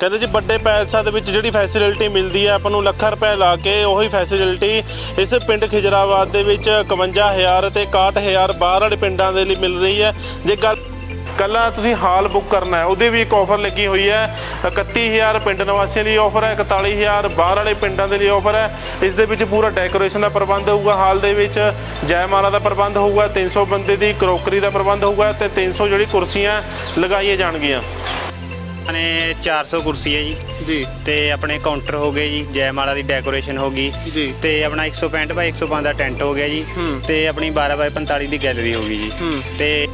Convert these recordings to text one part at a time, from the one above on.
ਕਹਿੰਦੇ ਜੀ ਵੱਡੇ ਪੈਲਸਾਂ ਦੇ ਵਿੱਚ ਜਿਹੜੀ ਫੈਸਿਲਿਟੀ ਮਿਲਦੀ ਹੈ, ਆਪਾਂ ਨੂੰ ਲੱਖਾਂ ਰੁਪਏ ਲਾ ਕੇ ਉਹੀ ਫੈਸਿਲਿਟੀ ਇਸ ਪਿੰਡ ਖਿਜਰਾਬਾਦ ਦੇ ਵਿੱਚ 51000 ਤੇ 61000 ਬਾਹਰ ਵਾਲੇ ਪਿੰਡਾਂ ਦੇ ਲਈ ਮਿਲ ਰਹੀ ਹੈ। ਜੇ ਗੱਲ ਕੱਲਾ ਤੁਸੀਂ ਹਾਲ ਬੁੱਕ ਕਰਨਾ ਹੈ, ਉਹਦੇ ਵੀ ਇੱਕ ਆਫਰ ਲੱਗੀ ਹੋਈ ਹੈ। 31000 ਪਿੰਡ ਨਿਵਾਸੀਆਂ ਲਈ ਆਫਰ ਹੈ 41000 ਬਾਹਰ ਵਾਲੇ ਪਿੰਡਾਂ ਦੇ ਲਈ ਆਫਰ ਹੈ। ਇਸ ਦੇ ਵਿੱਚ ਪੂਰਾ ਡੈਕੋਰੇਸ਼ਨ ਦਾ ਪ੍ਰਬੰਧ ਹੋਊਗਾ, ਹਾਲ ਦੇ ਵਿੱਚ ਜੈਮਾਲਾ ਦਾ ਪ੍ਰਬੰਧ ਹੋਊਗਾ 300 ਬੰਦੇ ਦੀ ਕਰੋਕਰੀ ਦਾ ਪ੍ਰਬੰਧ ਹੋਊਗਾ ਤੇ 300 ਜਿਹੜੀ ਕੁਰਸੀਆਂ ਲਗਾਈਆਂ ਜਾਣਗੀਆਂ। ਆਪਣੇ 400 ਕੁਰਸੀ ਹੈ ਜੀ। ਜੀ। ਤੇ ਆਪਣੇ ਕਾਊਂਟਰ ਹੋ ਗਏ ਜੀ ਜੈਮਾਲਾ ਦੀ ਡੈਕੋਰੇਸ਼ਨ ਹੋ ਗਈ। ਜੀ। ਤੇ ਆਪਣਾ 165 ਬਾਈ 105 ਦਾ ਟੈਂਟ ਹੋ ਗਿਆ ਜੀ। ਹੂੰ। ਤੇ ਆਪਣੀ 12 ਬਾਈ 45 ਦੀ ਗੈਲਰੀ ਹੋ ਗਈ ਜੀ। ਹੂੰ। ਤੇ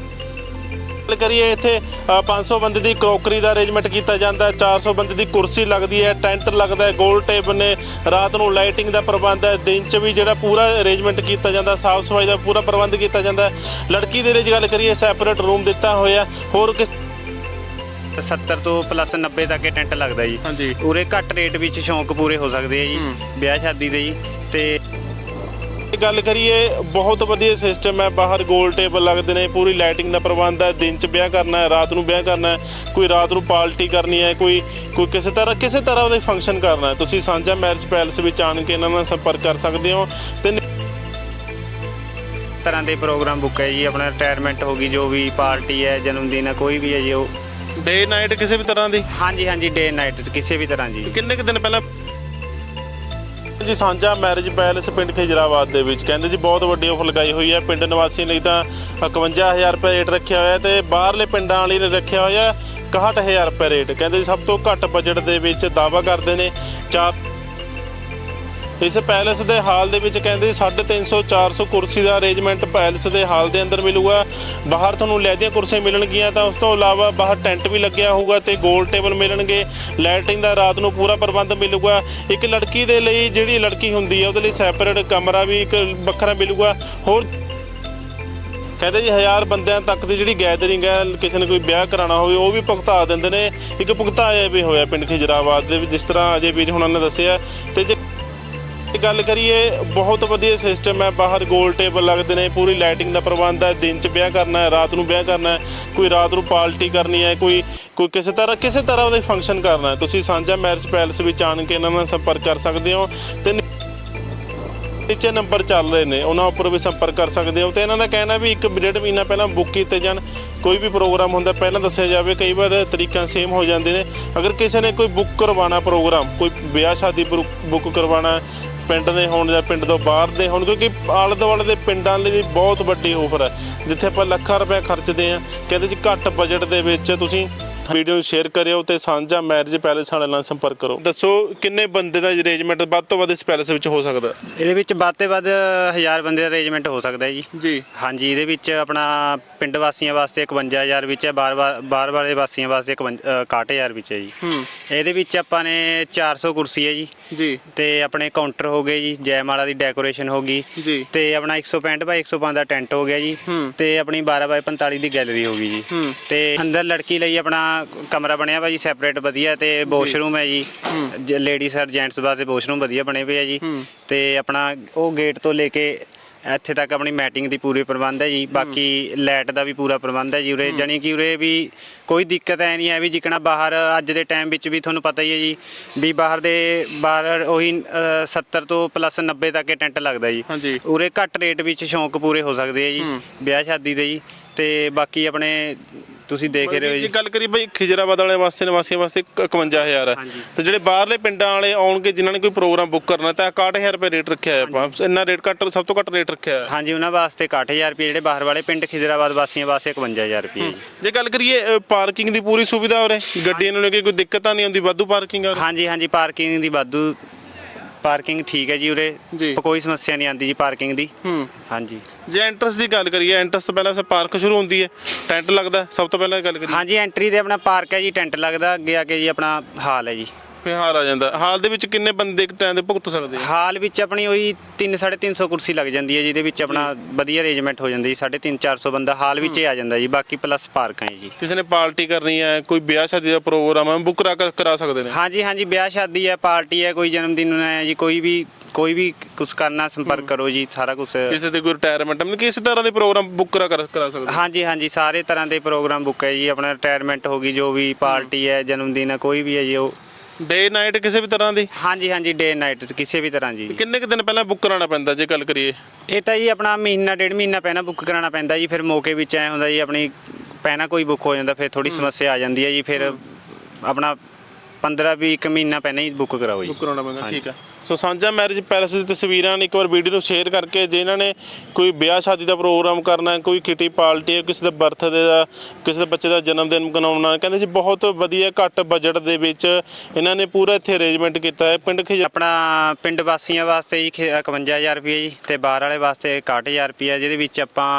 ਗੱਲ ਕਰੀਏ ਇੱਥੇ ਅ, 500 ਬੰਦੇ ਦੀ ਕਰੋਕਰੀ ਦਾ ਅਰੇਂਜਮੈਂਟ ਕੀਤਾ ਜਾਂਦਾ। ਹੈ 400 ਬੰਦੇ ਦੀ ਕੁਰਸੀ ਲੱਗਦੀ ਹੈ ਟੈਂਟ ਲੱਗਦਾ ਹੈ ਗੋਲ ਟੇਬਲ ਨੇ। ਰਾਤ ਨੂੰ ਲਾਈਟਿੰਗ ਦਾ ਪ੍ਰਬੰਧ ਹੈ ਦਿਨ 'ਚ ਵੀ ਜਿਹੜਾ ਪੂਰਾ ਅਰੇਂਜਮੈਂਟ ਕੀਤਾ ਜਾਂਦਾ ਸਾਫ਼ ਸਫ਼ਾਈ ਦਾ ਪੂਰਾ ਪ੍ਰਬੰਧ ਕੀਤਾ ਜਾਂਦਾ ਹੈ। ਲੜਕੀ ਦੇ ਲਈ ਗੱਲ ਕਰੀਏ ਸੈਪਰੇਟ ਰੂਮ ਦਿੱਤਾ ਹੋਇਆ। ਹੋਰ ਕਿਸ 70 ਤੋਂ ਪਲੱਸ 90 ਤੱਕ ਇਹ ਟੈਂਟ ਲੱਗਦਾ ਜੀ। ਹਾਂਜੀ। ਉਰੇ ਘੱਟ ਰੇਟ ਵਿੱਚ ਸ਼ੌਂਕ ਪੂਰੇ ਹੋ ਸਕਦੇ ਆ ਜੀ। ਵਿਆਹ ਸ਼ਾਦੀ ਦੇ ਜੀ ਤੇ ਗੱਲ ਕਰੀਏ ਬਹੁਤ ਵਧੀਆ ਸਿਸਟਮ ਹੈ। ਬਾਹਰ ਗੋਲ ਟੇਬਲ ਲੱਗਦੇ ਨੇ ਪੂਰੀ ਲਾਈਟਿੰਗ ਦਾ ਪ੍ਰਬੰਧ ਹੈ। ਦਿਨ 'ਚ ਵਿਆਹ ਕਰਨਾ ਹੈ ਰਾਤ ਨੂੰ ਵਿਆਹ ਕਰਨਾ ਹੈ। ਕੋਈ ਰਾਤ ਨੂੰ ਪਾਰਟੀ ਕਰਨੀ ਹੈ ਕੋਈ ਕੋਈ ਕਿਸੇ ਤਰ੍ਹਾਂ ਕਿਸੇ ਤਰ੍ਹਾਂ ਦਾ ਫੰਕਸ਼ਨ ਕਰਨਾ ਹੈ। ਤੁਸੀਂ ਸਾਂਝਾ ਮੈਰਿਜ ਪੈਲਸ ਵਿੱਚ ਆਣ ਕੇ ਇਹਨਾਂ ਨਾਲ ਸੰਪਰਕ ਕਰ ਸਕਦੇ ਹੋ। ਤੇ ਤਰ੍ਹਾਂ ਦੇ ਪ੍ਰੋਗਰਾਮ ਬੁੱਕ ਹੈ ਜੀ। ਆਪਣਾ ਰਿਟਾਇਰਮੈਂਟ ਹੋ ਗਈ ਜੋ ਵੀ ਪਾਰਟੀ ਹੈ ਜਨਮ ਦਿਨ ਹੈ ਕੋਈ ਵੀ ਹੈ ਜੀ ਉਹ ਡੇ ਨਾਈਟ ਕਿਸੇ ਵੀ ਤਰ੍ਹਾਂ ਦੀ? ਹਾਂਜੀ ਹਾਂਜੀ ਡੇ ਨਾਈਟ ਕਿਸੇ ਵੀ ਤਰ੍ਹਾਂ ਜੀ ਕਿੰਨੇ ਕੁ ਦਿਨ ਪਹਿਲਾਂ? ਜੀ ਸਾਂਝਾ ਮੈਰਿਜ ਪੈਲਸ ਪਿੰਡ ਖਿਜਰਾਬਾਦ ਦੇ ਵਿੱਚ। ਕਹਿੰਦੇ ਜੀ ਬਹੁਤ ਵੱਡੀ ਆਫਰ ਲਗਾਈ ਹੋਈ ਹੈ। ਪਿੰਡ ਨਿਵਾਸੀਆਂ ਲਈ ਤਾਂ 51000 ਰੁਪਏ ਰੇਟ ਰੱਖਿਆ ਹੋਇਆ ਤੇ ਬਾਹਰਲੇ ਪਿੰਡਾਂ ਵਾਲੀ ਨੇ ਰੱਖਿਆ ਹੋਇਆ 61000 ਰੁਪਏ ਰੇਟ। ਕਹਿੰਦੇ ਜੀ ਸਭ ਤੋਂ ਘੱਟ ਬਜਟ ਦੇ ਵਿੱਚ ਦਾਵਾ ਕਰਦੇ ਨੇ। ਚਾਰ ਇਸ ਪੈਲਸ ਦੇ ਹਾਲ ਦੇ ਵਿੱਚ ਕਹਿੰਦੇ 350 400 ਕੁਰਸੀ ਦਾ ਅਰੇਂਜਮੈਂਟ ਪੈਲਸ ਦੇ ਹਾਲ ਦੇ ਅੰਦਰ ਮਿਲੂਗਾ। ਬਾਹਰ ਤੁਹਾਨੂੰ ਲੈਦੀਆਂ ਕੁਰਸੀਆਂ ਮਿਲਣਗੀਆਂ ਤਾਂ ਉਸ ਤੋਂ ਇਲਾਵਾ ਬਾਹਰ ਟੈਂਟ ਵੀ ਲੱਗਿਆ ਹੋਊਗਾ ਤੇ ਗੋਲ ਟੇਬਲ ਮਿਲਣਗੇ। ਲੈਟਰਿੰਗ ਦਾ ਰਾਤ ਨੂੰ ਪੂਰਾ ਪ੍ਰਬੰਧ ਮਿਲੂਗਾ। ਇੱਕ ਲੜਕੀ ਦੇ ਲਈ ਜਿਹੜੀ ਲੜਕੀ ਹੁੰਦੀ ਹੈ, ਉਹਦੇ ਲਈ ਸੈਪਰੇਟ ਕਮਰਾ ਵੀ ਇੱਕ ਵੱਖਰਾ ਮਿਲੂਗਾ। ਹੋਰ ਕਹਿੰਦੇ ਜੀ ਹਜ਼ਾਰ ਬੰਦਿਆਂ ਤੱਕ ਦੀ ਜਿਹੜੀ ਗੈਦਰਿੰਗ ਹੈ, ਕਿਸੇ ਨੇ ਕੋਈ ਵਿਆਹ ਕਰਾਉਣਾ ਹੋਵੇ, ਉਹ ਵੀ ਭੁਗਤਾ ਦਿੰਦੇ ਨੇ। ਇੱਕ ਭੁਗਤਾਇਆ ਵੀ ਹੋਇਆ ਪਿੰਡ ਖਿਜਰਾਬਾਦ ਦੇ ਵਿੱਚ, ਜਿਸ ਤਰ੍ਹਾਂ ਅਜੇ ਵੀਰ ਹੁਣਾਂ ਨੇ ਦੱਸਿਆ। ਤੇ ਜੇ ਗੱਲ ਕਰੀਏ, ਬਹੁਤ ਵਧੀਆ ਸਿਸਟਮ ਹੈ। ਬਾਹਰ ਗੋਲ ਟੇਬਲ ਲੱਗਦੇ ਨੇ, ਪੂਰੀ ਲਾਈਟਿੰਗ ਦਾ ਪ੍ਰਬੰਧ ਹੈ। ਦਿਨ 'ਚ ਵਿਆਹ ਕਰਨਾ ਹੈ, ਰਾਤ ਨੂੰ ਵਿਆਹ ਕਰਨਾ ਹੈ, ਕੋਈ ਰਾਤ ਨੂੰ ਪਾਰਟੀ ਕਰਨੀ ਹੈ, ਕੋਈ ਕੋਈ ਕਿਸੇ ਤਰ੍ਹਾਂ ਕਿਸੇ ਤਰ੍ਹਾਂ ਉਹਦੇ ਫੰਕਸ਼ਨ ਕਰਨਾ ਹੈ। ਤੁਸੀਂ ਸਾਂਝਾ ਮੈਰਿਜ ਪੈਲਸ ਵਿੱਚ ਆਣ ਕੇ ਇਹਨਾਂ ਨਾਲ ਸੰਪਰਕ ਕਰ ਸਕਦੇ ਹੋ ਤੇ ਨੀਚੇ ਨੰਬਰ ਚੱਲ ਰਹੇ ਨੇ, ਉਹਨਾਂ ਉੱਪਰ ਵੀ ਸੰਪਰਕ ਕਰ ਸਕਦੇ ਹੋ। ਤੇ ਇਹਨਾਂ ਦਾ ਕਹਿਣਾ ਵੀ ਇੱਕ ਡੇਢ ਮਹੀਨਾ ਪਹਿਲਾਂ ਬੁੱਕ ਕੀਤੇ ਜਾਣ। ਕੋਈ ਵੀ ਪ੍ਰੋਗਰਾਮ ਹੁੰਦਾ, ਪਹਿਲਾਂ ਦੱਸਿਆ ਜਾਵੇ, ਕਈ ਵਾਰ ਤਰੀਕਾਂ ਸੇਮ ਹੋ ਜਾਂਦੇ ਨੇ। ਅਗਰ ਕਿਸੇ ਨੇ ਕੋਈ ਬੁੱਕ ਕਰਵਾਉਣਾ ਪ੍ਰੋਗਰਾਮ ਕੋਈ ਵਿਆਹ ਸ਼ਾਦੀ ਬੁੱਕ ਕਰਵਾਉਣਾ ਪਿੰਡ ਦੇ ਹੋਣ ਜਾਂ ਪਿੰਡ ਤੋਂ ਬਾਹਰ ਦੇ ਹੋਣ ਕਿਉਂਕਿ ਆਲੇ ਦੁਆਲੇ ਦੇ ਪਿੰਡਾਂ ਲਈ ਬਹੁਤ ਵੱਡੀ ਆਫਰ ਹੈ ਜਿੱਥੇ ਆਪਾਂ ਲੱਖਾਂ ਰੁਪਏ ਖਰਚਦੇ ਆ ਕਹਿੰਦੇ ਜੀ ਘੱਟ ਬਜਟ ਦੇ ਵਿੱਚ ਤੁਸੀਂ ਵੀਡੀਓ ਨੂੰ ਸ਼ੇਅਰ ਕਰਿਓ ਤੇ ਸਾਂਝਾ ਮੈਰਿਜ ਪੈਲੇਸ ਵਾਲੇ ਨਾਲ ਸੰਪਰਕ ਕਰੋ। ਦੱਸੋ ਕਿੰਨੇ ਬੰਦੇ ਦਾ ਅਰੇਂਜਮੈਂਟ ਵੱਧ ਤੋਂ ਵੱਧ ਇਸ ਪੈਲੇਸ ਵਿੱਚ ਹੋ ਸਕਦਾ? ਇਹਦੇ ਵਿੱਚ ਵੱਧ ਤੋਂ ਵੱਧ 1000 ਬੰਦੇ ਦਾ ਅਰੇਂਜਮੈਂਟ ਹੋ ਸਕਦਾ ਹੈ ਜੀ। ਜੀ। ਹਾਂਜੀ ਇਹਦੇ ਵਿੱਚ ਆਪਣਾ ਪਿੰਡ ਵਾਸੀਆਂ ਵਾਸਤੇ 51000 ਵਿੱਚ ਹੈ ਬਾਹਰ ਵਾ- ਬਾਹਰ ਵਾਲੇ ਵਾਸੀਆਂ ਵਾਸਤੇ 61000 ਵਿੱਚ ਹੈ ਜੀ। ਹੂੰ। ਇਹਦੇ ਵਿੱਚ ਆਪਾਂ ਨੇ 400 ਕੁਰਸੀ ਹੈ ਜੀ। ਜੀ। ਤੇ ਆਪਣੇ ਕਾਊਂਟਰ ਹੋ ਗਏ ਜੀ ਜੈਮਾਲਾ ਦੀ ਡੈਕੋਰੇਸ਼ਨ ਹੋ ਗਈ। ਜੀ। ਤੇ ਆਪਣਾ 165 ਬਾਈ 105 ਦਾ ਟੈਂਟ ਹੋ ਗਿਆ ਜੀ। ਹੂੰ। ਤੇ ਆਪਣੀ 12 ਬਾਈ 45 ਦੀ ਗੈਲਰੀ ਹੋ ਗਈ ਜੀ। ਹੂੰ। ਤੇ ਅੰਦਰ ਲੜਕੀ ਲਈ ਆਪਣਾ ਕਮਰਾ ਬਣਿਆ ਵਾ ਜੀ ਸੈਪਰੇਟ ਵਧੀਆ ਤੇ ਵਾਸ਼ਰੂਮ ਹੈ ਜੀ। ਲੇਡੀਜ਼ ਔਰ ਜੈਂਟਸ ਵਾਸਤੇ ਵਾਸ਼ਰੂਮ ਵਧੀਆ ਬਣੇ ਪਏ ਆ ਜੀ। ਤੇ ਆਪਣਾ ਉਹ ਗੇਟ ਤੋਂ ਲੈ ਕੇ ਇੱਥੇ ਤੱਕ ਆਪਣੀ ਮੈਟਿੰਗ ਦੀ ਪੂਰੀ ਪ੍ਰਬੰਧ ਹੈ ਜੀ। ਬਾਕੀ ਲਾਈਟ ਦਾ ਵੀ ਪੂਰਾ ਪ੍ਰਬੰਧ ਹੈ ਜੀ ਉਰੇ। ਜਾਣੀ ਕਿ ਉਰੇ ਵੀ ਕੋਈ ਦਿੱਕਤ ਐ ਨਹੀਂ ਹੈ ਵੀ ਜਿਕਣਾ ਬਾਹਰ ਅੱਜ ਦੇ ਟਾਈਮ ਵਿੱਚ ਵੀ ਤੁਹਾਨੂੰ ਪਤਾ ਹੀ ਹੈ ਜੀ ਵੀ ਬਾਹਰ ਦੇ ਬਾਹਰ ਉਹੀ ਅ, 70 ਤੋਂ ਪਲੱਸ 90 ਤੱਕ ਇਹ ਟੈਂਟ ਲੱਗਦਾ ਜੀ। ਹਾਂਜੀ। ਉਰੇ ਘੱਟ ਰੇਟ ਵਿੱਚ ਸ਼ੌਂਕ ਪੂਰੇ ਹੋ ਸਕਦੇ ਆ ਜੀ ਹੂੰ। ਵਿਆਹ ਸ਼ਾਦੀ ਦੇ ਜੀ। ਤੇ ਬਾਕੀ ਆਪਣੇ ਤੁਸੀਂ ਦੇਖ ਰਹੇ ਹੋ ਜੇ। ਜੀ ਗੱਲ ਕਰੀ ਬਈ ਖਿਜਰਾਬਾਦ ਵਾਲੇ ਵਾਸਤੇ ਨਿਵਾਸੀਆਂ ਵਾਸਤੇ 51000 ਹੈ। ਤੇ ਜਿਹੜੇ ਬਾਹਰਲੇ ਪਿੰਡਾਂ ਵਾਲੇ ਆਉਣਗੇ ਜਿਨ੍ਹਾਂ ਨੇ ਕੋਈ ਪ੍ਰੋਗਰਾਮ ਬੁੱਕ ਕਰਨਾ ਤਾਂ 61000 ਰੁਪਏ ਰੇਟ ਰੱਖਿਆ ਹੈ ਆਪਾਂ। ਇੰਨਾ ਰੇਟ ਘੱਟ ਸਭ ਤੋਂ ਘੱਟ ਰੇਟ ਰੱਖਿਆ ਹੈ ਹਾਂਜੀ ਉਹਨਾਂ ਵਾਸਤੇ 61000 ਰੁਪਏ ਜਿਹੜੇ ਬਾਹਰ ਵਾਲੇ ਪਿੰਡ ਖਿਜ਼ਰਾਬਾਦ ਵਾਸੀਆਂ ਵਾਸਤੇ 51000 ਰੁਪਏ ਜੀ। ਜੇ ਗੱਲ ਕਰੀਏ ਪਾਰਕਿੰਗ ਦੀ ਪੂਰੀ ਸੁਵਿਧਾ ਹੋ ਰਹੀ ਗੱਡੀਆਂ ਨੂੰ ਲੈ ਕੇ ਕੋਈ ਦਿੱਕਤ ਤਾਂ ਨਹੀਂ ਆਉਂਦੀ ਵਾਧੂ ਪਾਰਕਿੰਗ ਆ? ਹਾਂਜੀ ਹਾਂਜੀ ਪਾਰਕਿੰਗ ਦੀ ਵਾਧੂ ਪਾਰਕਿੰਗ ਠੀਕ ਹੈ ਜੀ ਉਰੇ। ਜੀ। ਕੋਈ ਸਮੱਸਿਆ ਨਹੀਂ ਆਉਂਦੀ ਜੀ ਪਾਰਕਿੰਗ ਦੀ। ਹੂੰ। ਹਾਂਜੀ। ਜੇ ਐਂਟਰਸ ਦੀ ਗੱਲ ਕਰੀਏ ਐਂਟਰਸ ਤੋਂ ਪਹਿਲਾਂ ਸੇ ਪਾਰਕ ਸ਼ੁਰੂ ਹੁੰਦੀ ਹੈ। ਟੈਂਟ ਲੱਗਦਾ ਸਭ ਤੋਂ ਪਹਿਲਾਂ ਗੱਲ ਕਰੀਏ। ਹਾਂਜੀ ਐਂਟਰੀ ਤੇ ਆਪਣਾ ਪਾਰਕ ਹੈ ਜੀ ਟੈਂਟ ਲੱਗਦਾ ਅੱਗੇ ਆ ਕੇ ਜੀ ਆਪਣਾ ਹਾਲ ਹੈ ਜੀ। ਫਿਰ ਹਾਲ ਆ ਜਾਂਦਾ। ਹਾਲ ਦੇ ਵਿੱਚ ਕਿੰਨੇ ਬੰਦੇ ਟਾਈਮ ਦੇ ਭੁਗਤ ਸਕਦੇ ਆ? ਹਾਲ ਵਿੱਚ ਆਪਣੀ ਉਹੀ 3 350 ਕੁਰਸੀ ਲੱਗ ਜਾਂਦੀ ਹੈ ਜਿਹਦੇ ਵਿੱਚ ਆਪਣਾ ਵਧੀਆ ਅਰੇਂਜਮੈਂਟ ਹੋ ਜਾਂਦੀ ਹੈ 350 400 ਬੰਦਾ ਹਾਲ ਵਿੱਚ ਹੀ ਆ ਜਾਂਦਾ ਜੀ ਬਾਕੀ ਪਲੱਸ ਪਾਰਕਾਂ ਹੈ ਜੀ। ਕਿਸੇ ਨੇ ਪਾਰਟੀ ਕਰਨੀ ਹੈ ਕੋਈ ਵਿਆਹ ਸ਼ਾਦੀ ਦਾ ਪ੍ਰੋਗਰਾਮ ਹੈ ਬੁੱਕ ਕਰਾ ਕਰਾ ਸਕਦੇ ਨੇ? ਹਾਂਜੀ ਹਾਂਜੀ ਵਿਆਹ ਸ਼ਾਦੀ ਹੈ ਪਾਰਟੀ ਹੈ ਕੋਈ ਜਨਮ ਦਿਨ ਹੈ ਜੀ ਕੋਈ ਵੀ ਕੋਈ ਵੀ ਕੁਝ ਕਰਨਾ ਸੰਪਰਕ ਕਰੋ ਜੀ ਸਾਰਾ ਕੁਝ ਕਿਸੇ ਦੇ ਕੋਈ ਰਿਟਾਇਰਮੈਂਟ ਮਤਲਬ ਕਿਸੇ ਤਰ੍ਹਾਂ ਦੇ ਪ੍ਰੋਗਰਾਮ ਬੁੱਕ ਕਰ- ਕਰਾ ਸਕਦੇ ਹਾਂਜੀ ਹਾਂਜੀ ਸਾਰੇ ਤਰ੍ਹਾਂ ਦੇ ਪ੍ਰੋਗਰਾਮ ਬੁੱਕ ਹੈ ਜੀ ਆਪਣਾ ਰਿਟਾਇਰਮੈਂਟ ਹੋ ਗਈ ਜੋ ਵੀ ਪਾਰਟੀ ਹੈ ਜਨਮ ਦਿਨ ਹੈ ਕੋਈ ਵੀ ਹੈ ਜੀ ਉਹ ਡੇ ਨਾਈਟ ਕਿਸੇ ਵੀ ਤਰ੍ਹਾਂ ਦੀ? ਹਾਂਜੀ ਹਾਂਜੀ ਡੇ ਨਾਈਟ ਕਿਸੇ ਵੀ ਤਰ੍ਹਾਂ ਜੀ। ਕਿੰਨੇ ਕੁ ਦਿਨ ਪਹਿਲਾਂ ਬੁੱਕ ਕਰਾਉਣਾ ਪੈਂਦਾ ਜੇ ਗੱਲ ਕਰੀਏ? ਇਹ ਤਾਂ ਜੀ ਆਪਣਾ ਮਹੀਨਾ ਡੇਢ ਮਹੀਨਾ ਪਹਿਲਾਂ ਬੁੱਕ ਕਰਾਉਣਾ ਪੈਂਦਾ ਜੀ ਫਿਰ ਮੌਕੇ ਵਿੱਚ ਐ ਹੁੰਦਾ ਜੀ ਆਪਣੀ ਪਹਿਲਾਂ ਕੋਈ ਬੁੱਕ ਹੋ ਜਾਂਦਾ ਫਿਰ ਥੋੜੀ ਸਮੱਸਿਆ ਆ ਜਾਂਦੀ ਹੈ ਜੀ ਫਿਰ ਆਪਣਾ 15 ਵੀ ਇੱਕ ਮਹੀਨਾ ਪਹਿਲਾਂ ਹੀ ਬੁੱਕ ਕਰਾਓ ਜੀ। ਬੁੱਕ ਕਰਾਉਣਾ ਪੈਂਦਾ ਠੀਕ ਹੈ ਸੋ ਸਾਂਝਾ ਮੈਰਿਜ ਪੈਲਸ ਦੀ ਤਸਵੀਰਾਂ ਨੇ ਇੱਕ ਵਾਰ ਵੀਡੀਓ ਨੂੰ ਸ਼ੇਅਰ ਕਰਕੇ ਜੇ ਇਹਨਾਂ ਨੇ ਕੋਈ ਵਿਆਹ ਸ਼ਾਦੀ ਦਾ ਪ੍ਰੋਗਰਾਮ ਕਰਨਾ ਹੈ, ਕੋਈ ਕਿਟੀ ਪਾਰਟੀ ਹੈ, ਕਿਸੇ ਦਾ ਬਰਥਡੇ ਦਾ ਕਿਸੇ ਦੇ ਬੱਚੇ ਦਾ ਜਨਮ ਦਿਨ ਮਨਾਉਣਾ ਕਹਿੰਦੇ ਜੀ ਬਹੁਤ ਵਧੀਆ ਘੱਟ ਬਜਟ ਦੇ ਵਿੱਚ ਇਹਨਾਂ ਨੇ ਪੂਰਾ ਇੱਥੇ ਅਰੇਂਜਮੈਂਟ ਕੀਤਾ ਹੈ। ਪਿੰਡ ਖਿਜ ਆਪਣਾ ਪਿੰਡ ਵਾਸੀਆਂ ਵਾਸਤੇ ਜੀ, ਖੇ- 51000 ਰੁਪਏ ਜੀ ਤੇ ਬਾਹਰ ਵਾਲੇ ਵਾਸਤੇ 61000 ਰੁਪਏ ਜਿਹਦੇ ਵਿੱਚ ਆਪਾਂ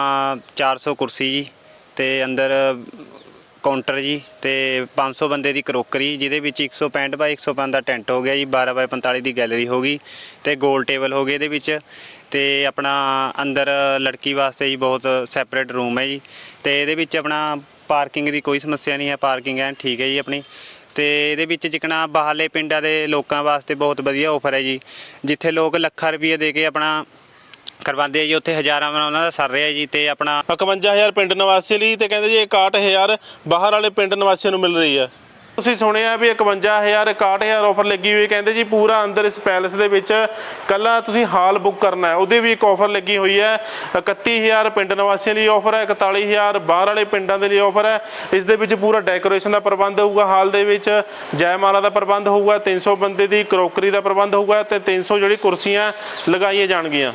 400 ਕੁਰਸੀ ਜੀ ਤੇ ਅੰਦਰ ਕਾਊਂਟਰ ਜੀ ਤੇ 500 ਬੰਦੇ ਦੀ ਕਰੋਕਰੀ, ਜਿਹਦੇ ਵਿੱਚ 165 ਬਾਈ 105 ਦਾ ਟੈਂਟ ਹੋ ਗਿਆ ਜੀ 12 ਬਾਈ 45 ਦੀ ਗੈਲਰੀ ਹੋ ਗਈ ਤੇ ਗੋਲ ਟੇਬਲ ਹੋ ਗਏ ਇਹਦੇ ਵਿੱਚ ਤੇ ਆਪਣਾ ਅੰਦਰ ਲੜਕੀ ਵਾਸਤੇ ਜੀ ਬਹੁਤ ਸੈਪਰੇਟ ਰੂਮ ਹੈ ਜੀ ਤੇ ਇਹਦੇ ਵਿੱਚ ਆਪਣਾ ਪਾਰਕਿੰਗ ਦੀ ਕੋਈ ਸਮੱਸਿਆ ਨਹੀਂ ਹੈ, ਪਾਰਕਿੰਗ ਐਨ ਠੀਕ ਹੈ ਜੀ ਆਪਣੀ ਤੇ ਇਹਦੇ ਵਿੱਚ ਜਿਕਣਾ ਬਾਹਰਲੇ ਪਿੰਡਾਂ ਦੇ ਲੋਕਾਂ ਵਾਸਤੇ ਬਹੁਤ ਵਧੀਆ ਆਫਰ ਹੈ ਜੀ, ਜਿੱਥੇ ਲੋਕ ਲੱਖਾਂ ਰੁਪਏ ਦੇ ਕੇ ਆਪਣਾ ਕਰਵਾਉਂਦੇ ਆ ਜੀ, ਉੱਥੇ ਹਜ਼ਾਰਾਂ ਨਾਲ ਉਹਨਾਂ ਦਾ ਸਰ ਰਿਹਾ ਜੀ ਤੇ ਆਪਣਾ 51000 ਪਿੰਡ ਨਿਵਾਸੀ ਲਈ ਤੇ ਕਹਿੰਦੇ ਜੀ 61000 ਬਾਹਰ ਵਾਲੇ ਪਿੰਡ ਨਿਵਾਸੀਆਂ ਨੂੰ ਮਿਲ ਰਹੀ ਹੈ ਤੁਸੀਂ ਸੁਣਿਆ ਵੀ 51000 61000 ਆਫਰ ਲੱਗੀ ਹੋਈ ਕਹਿੰਦੇ ਜੀ ਪੂਰਾ ਅੰਦਰ ਇਸ ਪੈਲਸ ਦੇ ਵਿੱਚ ਕੱਲਾ ਤੁਸੀਂ ਹਾਲ ਬੁੱਕ ਕਰਨਾ ਹੈ। ਉਹਦੇ ਵੀ ਇੱਕ ਆਫਰ ਲੱਗੀ ਹੋਈ ਹੈ। 31000 ਪਿੰਡ ਨਿਵਾਸੀਆਂ ਲਈ ਆਫਰ ਹੈ 41000 ਬਾਹਰ ਵਾਲੇ ਪਿੰਡਾਂ ਦੇ ਲਈ ਆਫਰ ਹੈ। ਇਸ ਦੇ ਵਿੱਚ ਪੂਰਾ ਡੈਕੋਰੇਸ਼ਨ ਦਾ ਪ੍ਰਬੰਧ ਹੋਊਗਾ ਹਾਲ ਦੇ ਵਿੱਚ। ਜੈਮਾਲਾ ਦਾ ਪ੍ਰਬੰਧ ਹੋਊਗਾ 300 ਬੰਦੇ ਦੀ ਕਰੋਕਰੀ ਦਾ ਪ੍ਰਬੰਧ ਹੋਊਗਾ ਤੇ 300 ਜਿਹੜੀ ਕੁਰਸੀਆਂ ਲਗਾਈਆਂ ਜਾਣਗੀਆਂ।